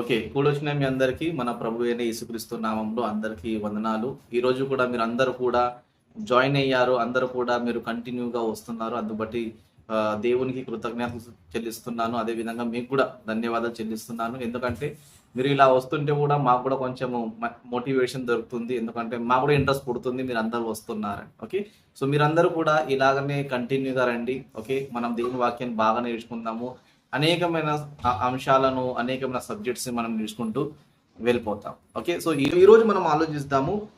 Okay కూడొచ్చిన మీ అందరికీ మన ప్రభు అయిన యేసుక్రీస్తు నామంలో అందరికీ వందనాలు. ఈరోజు కూడా మీరు అందరూ కూడా జాయిన్ అయ్యారు అందరూ కూడా మీరు కంటిన్యూగా వస్తున్నారు. అందుబట్టి దేవునికి కృతజ్ఞత చెల్లిస్తున్నాను. అదే విధంగా మీకు కూడా ధన్యవాదాలు చెల్లిస్తున్నాను. ఎందుకంటే మీరు ఇలా వస్తుంటే కూడా మాకు కూడా కొంచెము మోటివేషన్ దొరుకుతుంది. ఎందుకంటే మాకు కూడా ఇంట్రెస్ట్ పుడుతుంది మీరు అందరూ వస్తున్నారు ఓకే? సో మీరందరూ కూడా ఇలాగనే కంటిన్యూగా రండి. ఓకే? మనం దేవుని వాక్యాన్ని బాగా నేర్చుకుందాము అనేకమైన అంశాలను అనేకమైన సబ్జెక్ట్స్ మనం నేర్చుకుంటూ వెళ్ళిపోతాం. ఓకే? సో ఈ రోజు మనం ఆలోచిస్తాము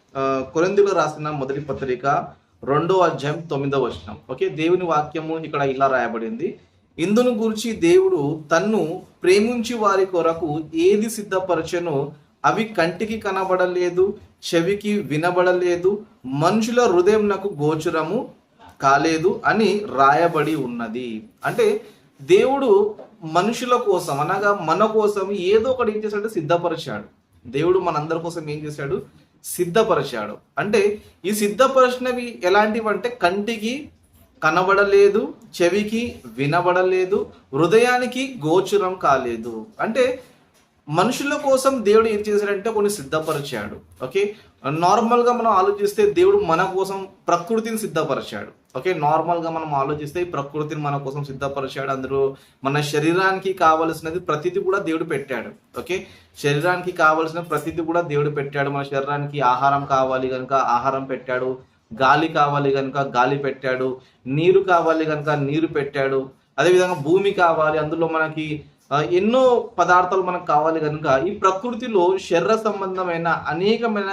కొరందులు రాసిన మొదటి పత్రిక రెండో అధ్యాయం తొమ్మిదో వచనం. ఓకే? దేవుని వాక్యము ఇక్కడ ఇలా రాయబడింది. ఇందును గురించి దేవుడు తన్ను ప్రేమించి వారి కొరకు ఏది సిద్ధపరచెనో అవి కంటికి కనబడలేదు చెవికి వినబడలేదు మనుషుల హృదయంనకు గోచరము కాలేదు అని రాయబడి ఉన్నది. అంటే దేవుడు మనుషుల కోసం అనగా మన కోసం ఏదో ఒకటి ఏం చేశాడు? సిద్ధపరిచాడు. దేవుడు మనందరి కోసం ఏం చేశాడు? సిద్ధపరిచాడు. అంటే ఈ సిద్ధపరిచినవి ఎలాంటివి అంటే కంటికి కనబడలేదు చెవికి వినబడలేదు హృదయానికి గోచరం కాలేదు. అంటే మనుషుల కోసం దేవుడు ఏం చేశాడంటే కొన్ని సిద్ధపరిచాడు. ఓకే? నార్మల్గా మనం ఆలోచిస్తే దేవుడు మన కోసం ప్రకృతిని సిద్ధపరిచాడు. ఓకే? నార్మల్గా మనం ఆలోచిస్తే ప్రకృతిని మన కోసం సిద్ధపరిచాడు. అందులో మన శరీరానికి కావలసినది ప్రతిదీ కూడా దేవుడు పెట్టాడు. ఓకే? శరీరానికి కావలసిన ప్రతిదీ కూడా దేవుడు పెట్టాడు. మన శరీరానికి ఆహారం కావాలి కనుక ఆహారం పెట్టాడు. గాలి కావాలి కనుక గాలి పెట్టాడు. నీరు కావాలి కనుక నీరు పెట్టాడు. అదేవిధంగా భూమి కావాలి. అందులో మనకి ఎన్నో పదార్థాలు మనకు కావాలి కనుక ఈ ప్రకృతిలో శరీర సంబంధమైన అనేకమైన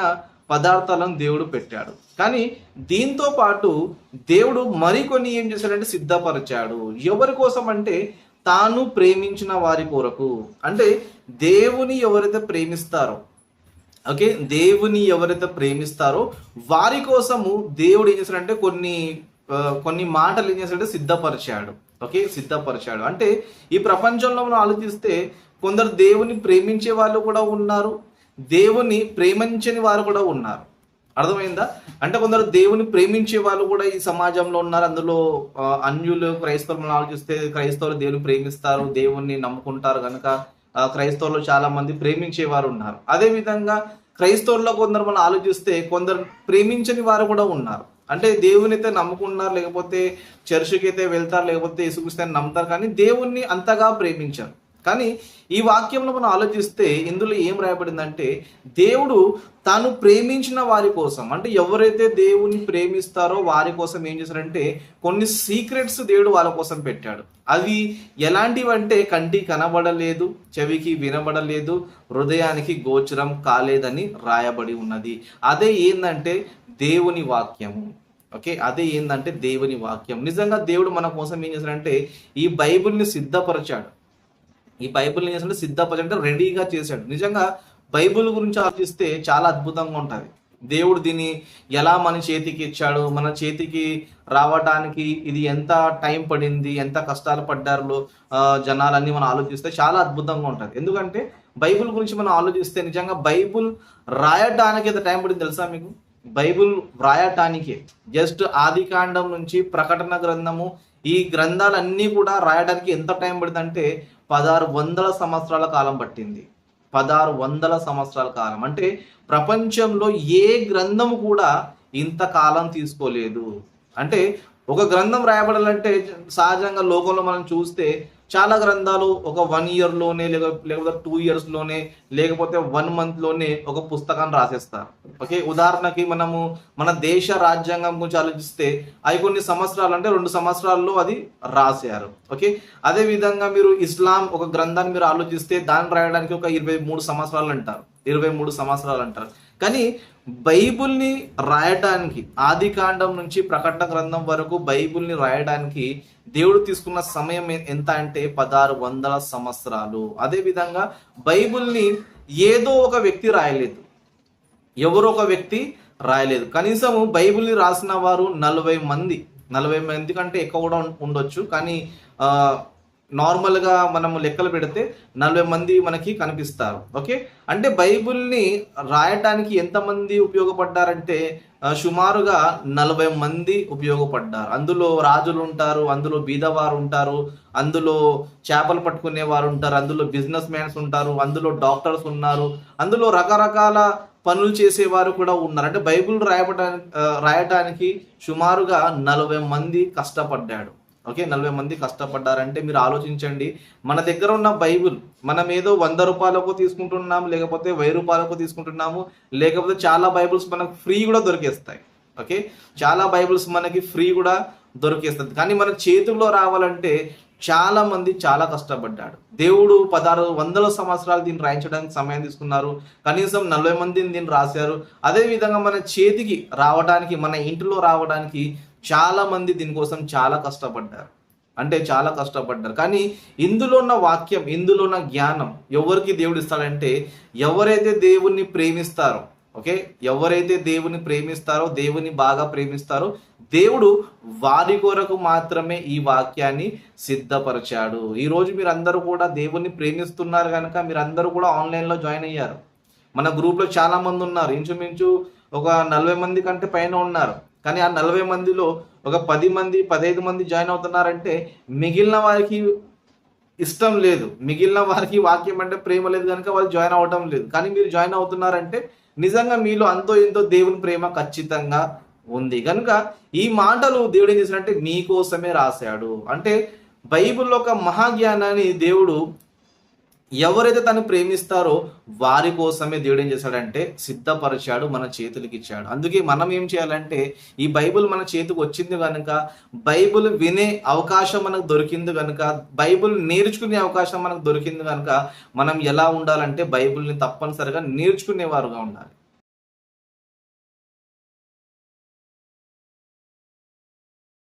పదార్థాలను దేవుడు పెట్టాడు. కానీ దీంతో పాటు దేవుడు మరికొన్ని ఏం చేశాడంటే సిద్ధపరిచాడు. ఎవరి కోసం అంటే తాను ప్రేమించిన వారి కొరకు. అంటే దేవుని ఎవరైతే ప్రేమిస్తారో ఓకే దేవుని ఎవరైతే ప్రేమిస్తారో వారి కోసము దేవుడు ఏం చేశాడంటే కొన్ని కొన్ని మాటలు ఏం చేశాడంటే సిద్ధపరిచాడు. ఓకే? సిద్ధపరిచాడు. అంటే ఈ ప్రపంచంలో మనం ఆలోచిస్తే కొందరు దేవుని ప్రేమించే వాళ్ళు కూడా ఉన్నారు. దేవుని ప్రేమించని వారు కూడా ఉన్నారు. అర్థమైందా? అంటే కొందరు దేవుని ప్రేమించే వాళ్ళు కూడా ఈ సమాజంలో ఉన్నారు. అందులో అన్యులు క్రైస్తవులు మనం ఆలోచిస్తే క్రైస్తవులు దేవుని ప్రేమిస్తారు దేవుణ్ణి నమ్ముకుంటారు కనుక క్రైస్తవులు చాలా మంది ప్రేమించే వారు ఉన్నారు. అదే విధంగా క్రైస్తవుల్లో కొందరు మనం ఆలోచిస్తే కొందరు ప్రేమించని వారు కూడా ఉన్నారు. అంటే దేవుని అయితే నమ్ముకుంటున్నారు లేకపోతే చర్చికి అయితే వెళ్తారు లేకపోతే యేసుక్రీస్తుని నమ్ముతారు కానీ దేవుణ్ణి అంతగా ప్రేమించారు. కానీ ఈ వాక్యంలో మనం ఆలోచిస్తే ఇందులో ఏం రాయబడిందంటే దేవుడు తాను ప్రేమించిన వారి కోసం అంటే ఎవరైతే దేవుని ప్రేమిస్తారో వారి కోసం ఏం చేశారంటే కొన్ని సీక్రెట్స్ దేవుడు వాళ్ళ కోసం పెట్టాడు. అవి ఎలాంటివంటే కంటి కంటికి కనబడలేదు చెవికి వినబడలేదు హృదయానికి గోచరం కాలేదని రాయబడి ఉన్నది. అదే ఏంటంటే దేవుని వాక్యము. ఓకే? అదే ఏంటంటే దేవుని వాక్యం. నిజంగా దేవుడు మన కోసం ఏం చేశారంటే ఈ బైబిల్ని సిద్ధపరిచాడు. ఈ బైబిల్ ఏం సిద్ధపరచంటే రెడీగా చేశాడు. నిజంగా బైబిల్ గురించి ఆలోచిస్తే చాలా అద్భుతంగా ఉంటుంది. దేవుడు దీన్ని ఎలా మన చేతికి ఇచ్చాడు? మన చేతికి రావడానికి ఇది ఎంత టైం పడింది? ఎంత కష్టాలు పడ్డారు? జనాలన్నీ మనం ఆలోచిస్తే చాలా అద్భుతంగా ఉంటుంది. ఎందుకంటే బైబిల్ గురించి మనం ఆలోచిస్తే నిజంగా బైబిల్ రాయడానికి ఎంత టైం పడింది తెలుసా మీకు? బైబిల్ వ్రాయటానికే జస్ట్ ఆది కాండం నుంచి ప్రకటన గ్రంథము ఈ గ్రంథాలన్నీ కూడా రాయడానికి ఎంత టైం పడిందంటే పదహారు వందల సంవత్సరాల కాలం పట్టింది. పదహారు వందల సంవత్సరాల కాలం. అంటే ప్రపంచంలో ఏ గ్రంథము కూడా ఇంత కాలం తీసుకోలేదు. అంటే ఒక గ్రంథం రాయబడాలంటే సహజంగా లోకంలో మనం చూస్తే చాలా గ్రంథాలు ఒక వన్ ఇయర్లోనే లేకపోతే టూ ఇయర్స్లోనే లేకపోతే వన్ మంత్లోనే ఒక పుస్తకాన్ని రాసేస్తారు. ఓకే ఉదాహరణకి మనము మన దేశ రాజ్యాంగం గురించి ఆలోచిస్తే అవి కొన్ని సంవత్సరాలు అంటే రెండు సంవత్సరాల్లో అది రాశారు. ఓకే అదే విధంగా మీరు ఇస్లాం ఒక గ్రంథాన్ని మీరు ఆలోచిస్తే దాన్ని రాయడానికి ఒక ఇరవై మూడు సంవత్సరాలు అంటారు. ఇరవై మూడు సంవత్సరాలు అంటారు. కానీ బైబుల్ని రాయడానికి ఆది కాండం నుంచి ప్రకటన గ్రంథం వరకు బైబుల్ని రాయడానికి దేవుడు తీసుకున్న సమయం ఎంత అంటే పదహారు వందల సంవత్సరాలు. అదేవిధంగా బైబుల్ని ఏదో ఒక వ్యక్తి రాయలేదు. ఎవరో ఒక వ్యక్తి రాయలేదు. కనీసం బైబిల్ని రాసిన వారు నలభై మంది. నలభై మంది కంటే ఎక్కువ కూడా ఉండొచ్చు. కానీ నార్మల్గా మనం లెక్కలు పెడితే నలభై మంది మనకి కనిపిస్తారు. ఓకే? అంటే బైబిల్ని రాయటానికి ఎంతమంది ఉపయోగపడ్డారంటే సుమారుగా నలభై మంది ఉపయోగపడ్డారు. అందులో రాజులు ఉంటారు అందులో బీదవారు ఉంటారు అందులో చేపలు పట్టుకునే వారు ఉంటారు అందులో బిజినెస్ మ్యాన్స్ ఉంటారు అందులో డాక్టర్స్ ఉన్నారు అందులో రకరకాల పనులు చేసేవారు కూడా ఉన్నారు. అంటే బైబిల్ రాయబడానికి రాయటానికి సుమారుగా నలభై మంది కష్టపడ్డాడు. ఓకే నలభై మంది కష్టపడ్డారంటే మీరు ఆలోచించండి. మన దగ్గర ఉన్న బైబిల్ మనం ఏదో వంద రూపాయలకు తీసుకుంటున్నాము లేకపోతే వెయ్యి రూపాయలకు తీసుకుంటున్నాము లేకపోతే చాలా బైబుల్స్ మనకు ఫ్రీ కూడా దొరికేస్తాయి. ఓకే చాలా బైబుల్స్ మనకి ఫ్రీ కూడా దొరికేస్తుంది కానీ మన చేతుల్లో రావాలంటే చాలా మంది చాలా కష్టపడ్డాడు. దేవుడు పదహారు వందల సంవత్సరాలు దీన్ని రాయించడానికి సమయం తీసుకున్నారు. కనీసం నలభై మందిని దీన్ని రాశారు. అదేవిధంగా మన చేతికి రావడానికి మన ఇంటిలో రావడానికి చాలా మంది దీనికోసం చాలా కష్టపడ్డారు. అంటే చాలా కష్టపడ్డారు. కానీ ఇందులో ఉన్న వాక్యం ఇందులో ఉన్న జ్ఞానం ఎవరికి దేవుడు ఇస్తాడంటే ఎవరైతే దేవుణ్ణి ప్రేమిస్తారో ఓకే? ఎవరైతే దేవుని ప్రేమిస్తారో దేవుని బాగా ప్రేమిస్తారో దేవుడు వారి కొరకు మాత్రమే ఈ వాక్యాన్ని సిద్ధపరిచాడు. ఈరోజు మీరందరూ మీరు అందరూ కూడా దేవుణ్ణి ప్రేమిస్తున్నారు కనుక మీరందరూ కూడా ఆన్లైన్లో జాయిన్ అయ్యారు. మన గ్రూప్లో చాలామంది ఉన్నారు. ఇంచుమించు ఒక నలభై మంది కంటే పైన ఉన్నారు. కానీ ఆ నలభై మందిలో ఒక పది మంది పదహైదు మంది జాయిన్ అవుతున్నారంటే మిగిలిన వారికి ఇష్టం లేదు. మిగిలిన వారికి వాక్యం అంటే ప్రేమ లేదు కనుక వాళ్ళు జాయిన్ అవ్వడం లేదు. కానీ మీరు జాయిన్ అవుతున్నారంటే నిజంగా మీలో అంతో ఎంతో దేవుని ప్రేమ ఖచ్చితంగా ఉంది. కనుక ఈ మాటలు దేవుడు ఏం చేసినట్టే మీకోసమే రాశాడు. అంటే బైబిల్లో ఒక మహాజ్ఞానాన్ని దేవుడు ఎవరైతే తను ప్రేమిస్తారో వారి కోసమే దేవుడు ఏం చేశాడంటే సిద్ధపరిచాడు మన చేతులకి ఇచ్చాడు అందుకే మనం ఏం చేయాలంటే ఈ బైబిల్ మన చేతికి వచ్చింది కనుక బైబిల్ వినే అవకాశం మనకు దొరికింది కనుక బైబిల్ నేర్చుకునే అవకాశం మనకు దొరికింది కనుక మనం ఎలా ఉండాలంటే బైబిల్ని తప్పనిసరిగా నేర్చుకునేవారుగా ఉండాలి.